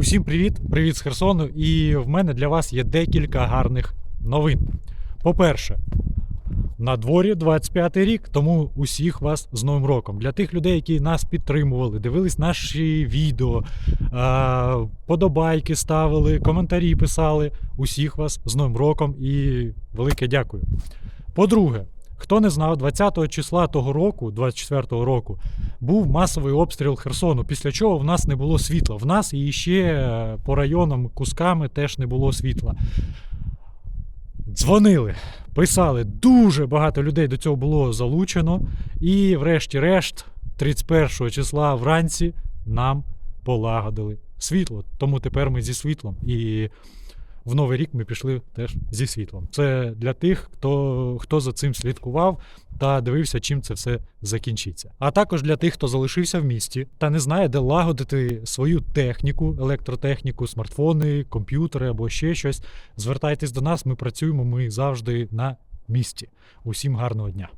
Усім привіт! Привіт з Херсону. І в мене для вас є декілька гарних новин. По-перше, на дворі 25-й рік, тому усіх вас з Новим роком. Для тих людей, які нас підтримували, дивились наші відео, подобайки ставили, коментарі писали. Усіх вас з Новим роком і велике дякую. По-друге, хто не знав, 20 числа того року, 24-го року, був масовий обстріл Херсону, після чого в нас не було світла. В нас і ще е, по районам кусками теж не було світла. Дзвонили, писали, дуже багато людей до цього було залучено. І, врешті-решт, 31 числа вранці нам полагодили світло. Тому тепер ми зі світлом. І в новий рік ми пішли теж зі світлом. Це для тих, хто, хто за цим слідкував та дивився, чим це все закінчиться. А також для тих, хто залишився в місті та не знає, де лагодити свою техніку, електротехніку, смартфони, комп'ютери або ще щось. Звертайтесь до нас, ми працюємо, ми завжди на місці. Усім гарного дня!